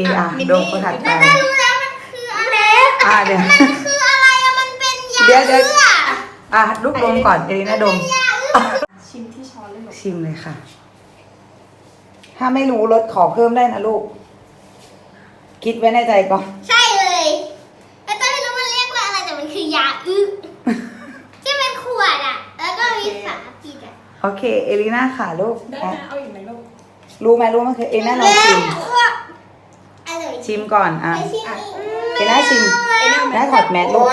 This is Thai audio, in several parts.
โอเคอะมินนี่ โดมคนถัดไปแต่รู้แล้วมันคืออะไรอะเดี๋ยวมันคืออะไรอะมันเป็นยาเดี๋ยวเดี๋ยวเอื้ออะลูกดมก่อนเอลิน่าดม ยาเอื้อชิมที่ช้อนเลยหรอชิมเลยค่ะ ถ้าไม่รู้รสขอเพิ่มได้นะลูก คิดไว้ในใจก่อน ใช่เลยแต่ตอนไม่รู้มันเรียกว่าอะไรแต่มันคือยาอื้อที่เป็นขวดอะแล้วก็มีฝาปิดอะโอเค เอลิน่าค่ะลูกได้อะนะเอาอีกไหมลูกรู้ไหมรู้มันคือเอลิน่าลองชิมอร่อย ชิมก่อนอะไปชิมอีกเอลิน่าชิมไอ้หน้าได้ถอดแมสลูก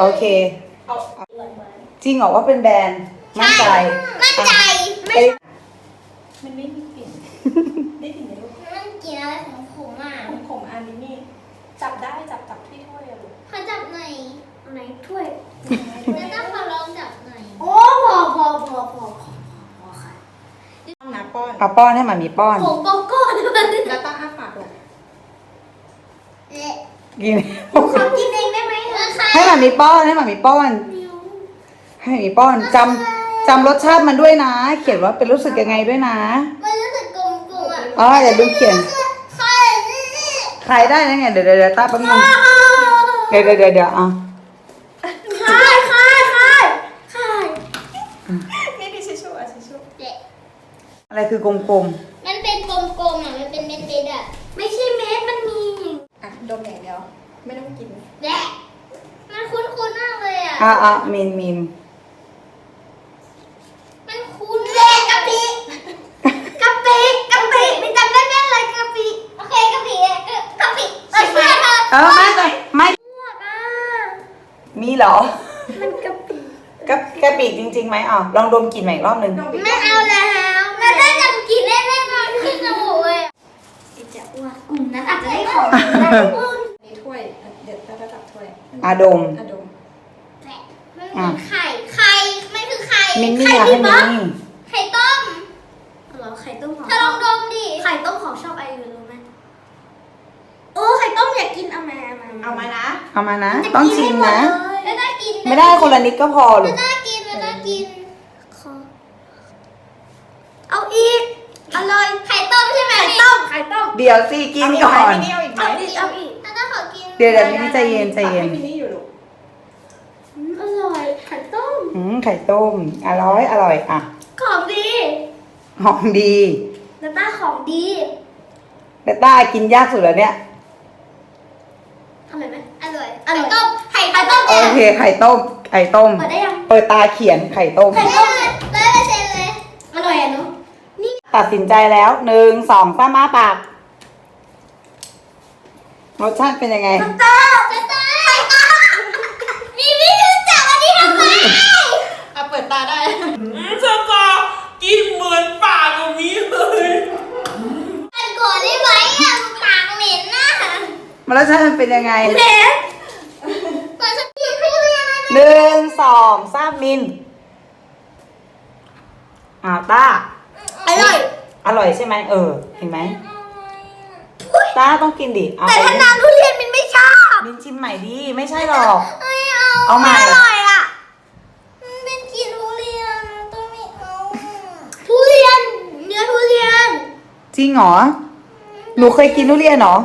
โอเคเอาจริงเหรอว่าเป็นแบรนด์มั่นใจมั่นใจเอลิมันไม่มีกลิ่นได้กลิ่นไหมลูกมันกินอะไรของผมอะผมผมอันนี้นี่จับได้จับจับที่ถ้วยอะลูกขอจับหน่อยไหนถ้วยแล้วต้องขอลองจับหน่อยโอ้พอพอพอพอพอพอค่ะต้องนะป้อนเอาป้อนให้หมามีป้อนผมโกโก้ด้วย แล้วต้องอ้าปากลูก เอ๊ะ กิน ขอกินเองได้ไหมเออค่ะให้หมามีป้อนให้หมามีป้อน ให้หมามีป้อนจำจำรสชาติมันด้วยนะ เขียนว่าเป็นรู้สึกยังไงด้วยนะ มันรู้สึกกลมๆอะอ๋ออย่าดูเขียนใครใครได้นะเนี่ยเดี๋ยวเดี๋ยวเดี๋ยวตาแป๊บนึงเดี๋ยวเดี๋ยวเดี๋ยวเดี๋ยวอะคายคายคายคายนี่ดิชิชชูอะชิชชูเด็กอะไรคือกลมมันเป็นกลมๆอะ มันเป็นเม็ดๆอะ ไม่ใช่เม็ด มันมี อะดมอย่างเดียว ไม่ต้องกิน แดะมันคุ้นๆมากเลยอะๆอะอะมินมินมันคุ้นเด็กกะปิกะปิกะปิไม่จำได้แม่นเลยกะปิโอเคกะปิเออกะปิเออเชื่อเธอเออไม่ไม่ไม่พวกอะมีเหรอมันกะปิกะกะปิจริงๆไหมอะลองดมกลิ่นใหม่อีกรอบหนึ่งดมอีกไม่เอาแล้วแล้วถ้าจำกินได้แน่นอนขึ้นจมูกเลยอะ ไอ้จะอ้ว นกลุ่มนั้นอาจจะได้ของกินได้อันนี้ถ้วยอะเดี๋ยวตาจะจับถ้วยอะดมอะดมแหละมันเหมือนไข่ ไข่ไม่คือไข่ มินนี่อยากให้มินนี่ไข่ต้มเหรอไข่ต้มของเธอลองดมดิ ไข่ต้มของชอบไอรินรู้ไหมโอ้ไข่ต้มอยากกินเอามาเอามาเอามานะเอามานะ ต้องชิมนะไม่ได้กินไม่ได้คนละนิดก็พอลูไม่กได้กินไม่ได้กิน ขอเอาอีกอร่อย ไข่ต้มใช่ไหม ไข่ต้มไข่ต้ม เดี๋ยวสิกินก่อน มินนี่เอาอีกไหมเอาอีกเอาอีกแล้วก็ขอกินเดี๋ยวเดี๋ยวมินนี่ใจเย็นใจเย็น ให้มินนี่อยู่ลูกอืมอร่อยไข่ต้ม อืมไข่ต้ม อร่อย อร่อยอะของดีหอมดีน้ำตาของดีแต่ต้ากินยากสุดแล้วเนี่ย อร่อยไหมอร่อยอร่อยไข่ต้มไข่ต้มโอเค ไข่ต้ม ไข่ต้ม เปิดได้ยังเปิดตาเขียนไข่ต้ม ไข่ต้มร้อยเปอร์เซ็นต์เลย อร่อยอะเนาะตัดสินใจแล้วหนึ่งสองสามมาปาก รสชาติเป็นยังไง ตาจะตายไข่ต้มมีวิธีจับอันนี้ทำไมอะเปิดตาได้这个กินเหมือนปากแบบนี้เลยอันก่อนได้ไหมอะปากเหม็นน่ะมันรสชาติมันเป็นยังไงเหม็นเหมือนฉันกินทุเรียนเลยหนึ่งสองสามมินอ้าวต้า อร่อย อร่อยใช่ไหมเออ เห็นไหม ต้าต้องกินดิเอาแต่ไปถ้าน้ำทุเรียนมินไม่ชอบมินชิมใหม่ดิไม่ใช่หรอก ไม่เอาเอาใหม่ อร่อยอะมันเป็นกลินทุเรียนต้องไม่เอาทุเรียน เนื้อทุเรียน จริงเหรอหนูเคยกินทุเรียนเหรอ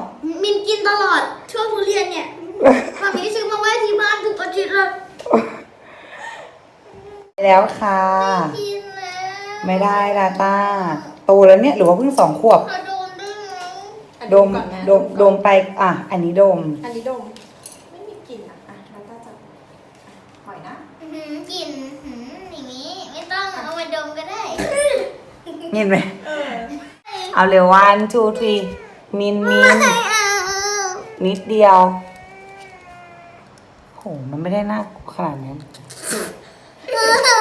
มินกินตลอดช่วงทุเรียนเนี่ยมามีซื้อมาไว้ที่บ้านทุกอาทิตย์เลยแล้วค่ะ กินแล้วไม่ได้ลาต้าโตแล้วเนี่ยหรือว่าเพิ่งสองขวบ ขอโดนด้วยไหม อะ ดมก่อนนะดมดมไปอะ อันนี้ดม อันนี้ดม ไม่มีกลิ่นอะอะแล้วตาจับอะหอยนะ อื้อหือกลิ่นอื้อหืออย่างนี้ ไม่ต้องเอามาดมก็ได้เห็นไหมเออเอาเร็ว one two three มินมินไม่เอานิดเดียวโหมันไม่ได้น่ากลัวขนาดนั้นไม่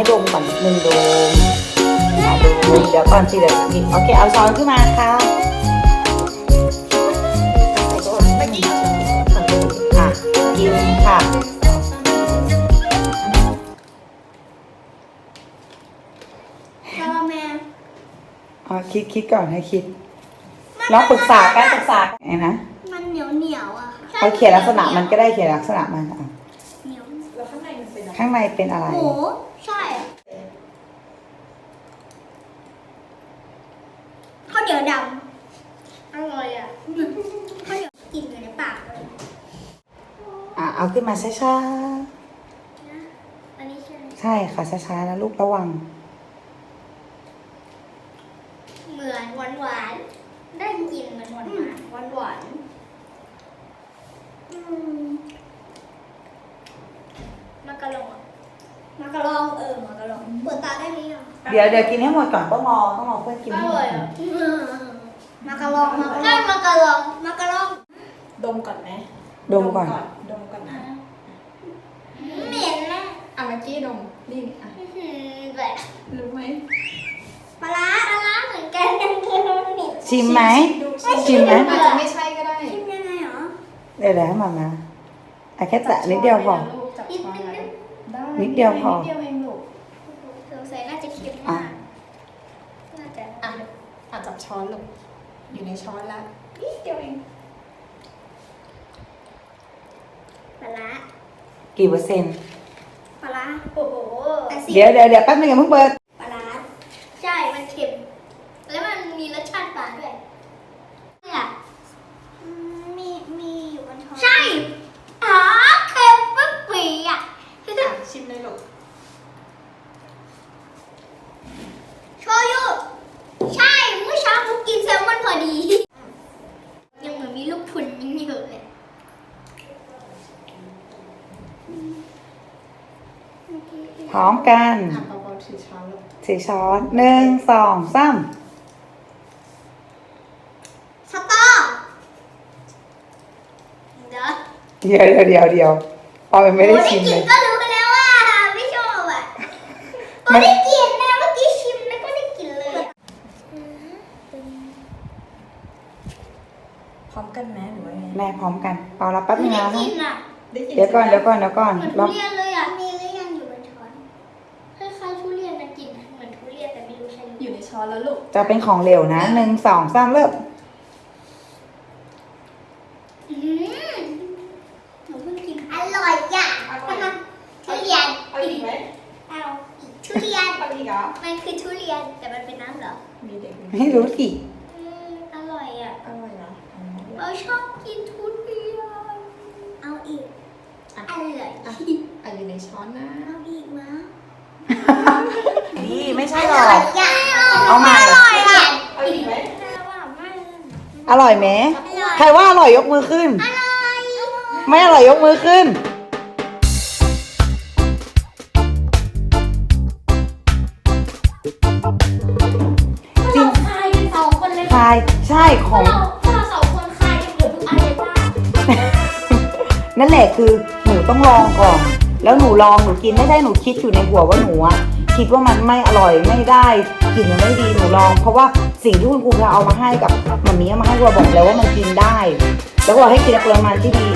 ให้ดมก่อนหนึ่งดมดมเดี๋ยวก่อนสิเดี๋ยวสิโอเคเอาซอนขึ้นมาค่ะอะกินค่ะคาราเมลอ๋อคิดคิดก่อนให้คิดลองปรึกษากันปรึกษาไงนะมันเหนียวเหนียวอะเอาเขียนลักษณะมันก็ได้เขียนลักษณะมันอะข้างในเป็นอะไร หมู เหนียวดำอร่อยอะข้าวเหนียวกลิ่นอยู่ในปากเลยอะเอาขึ้นมาช้าอันนี้ใช่ไหมๆใช่ค่ะช้าๆนะลูกระวัง เหมือนหวานหวานๆได้กลิ่นเหมือนหวานหวานหวานหวานๆอืมมากะลองอะมากะล องเออมากะลองเปิดตาได้ไหมอะเดี๋ยวเดี๋ยวกินให้หมดก่อนต้องรอต้องรอเพื่อนกินให้หมดก่อนมากะลองมากะลองมากะลองมากะลองดมก่อนไหมดมก่อน ดมก่อนนะเหม็นนะอะเมื่อกี้ดมนี่อะอื้อหือแบบรู้ไหมปลาร้าปลาร้าเหมือนกันยังกินมันเหม็นชิมไหม ดูชิมไหม อาจจะไม่ใช่ก็ได้ชิมยังไงเหรอเดี๋ยวเดี๋ยวให้มามาอะแค่แตะนิดเดียวพอ จับช้อนไว้นะลูกจับช้อนไว้ได้นิดเดียวพอ นิดเดียวเองลูก สงสัยน่าจะเค็ม อะ มากน่าจะ อะ อะจับช้อนลูกอยู่ในช้อนแล้วนิดเดียวเองปลาร้ากี่เปอร์เซ็นต์ปลาร้าโอ้โหแต่สิเดี๋ยวเดี๋ยวเดี๋ยวแป๊บนึงอย่าเพิ่งเปิด ปลาร้าใช่ มันเค็ม แล้วมันมีรสชาติปลาด้วยเนี่ยมี มีอยู่บนช้อนใช่อ๋อเค็มปึ๊บปีอะ อะชิมเลยลูก โชยุใช่ เมื่อเช้าผมกินแซลมอนพอดี ยังเหมือนมีลูกพุนยังอยู่เลย พร้อมกันอะเบาๆถือช้อนลูกสี่ช้อนหนึ่งสองสามสตอเดี๋ยวเดี๋ยวเดี๋ยวเดี๋ยวเดี๋ยวปอยไม่ได้ชิมโอ้เลได้ยกินก็รู้กันแล้วว่าไม่ชอบอะมัก็นได้กินนะเมื่อกี้ชิมแล้วก็ได้กินเลยอะพร้อมกันไหมหรือว่าไงแม่พร้อมกันเอาละแป๊บนึงได้นะกินอะได้กินเดี๋ยวก่อนใช่เดี๋ยวไหมก่อนเดี๋ยวก่อนเหมือนเรา จะเป็นของเหลวนะหนึ่งสองสามเริ่มอืมหนูเพิ่งกินอร่อยจ้ะทุเรียนเอาอีกไหมเอาอีกทุเรียน เอาอีกเหรอมันคือทุเรียนแต่มันเป็นน้ำเหรอ มีเด็กมีไม่รู้สิอืมอร่อยอะอร่อยเหรออ๋อเราชอบกินทุเรียน เอาอีกอะอร่อยอะอะอยู่ในช้อนนะเอาอีกมะนี่ไม่ใช่อหรร่ออยกจ้ะ เอาใหม่ อร่อยอะเอาอีกไหมอร่อยไหมอร่อยใครว่าอร่อยยกมือขึ้น อร่อย ไม่อร่อยยกมือขึ้น จริงคายกันสองคนเลยคลายใช่ของ เราเราสองคนคายกันหมดทุกอันเลยจ้ะนั่นแหละคือหนูต้องลองก่อน แล้วหนูลองหนูกินไม่ได้หนูคิดอยู่ในหัวว่าหนูอะ คิดว่ามันไม่อร่อยไม่ได้กลิ่นมันไม่ดีหนูลอง เพราะว่าสิ่งที่คุณครูเอามาให้กับมันมีเอามาให้เราบอกแล้วว่ามันกินได้ แล้วก็บอกให้กินในปริมาณที่ดี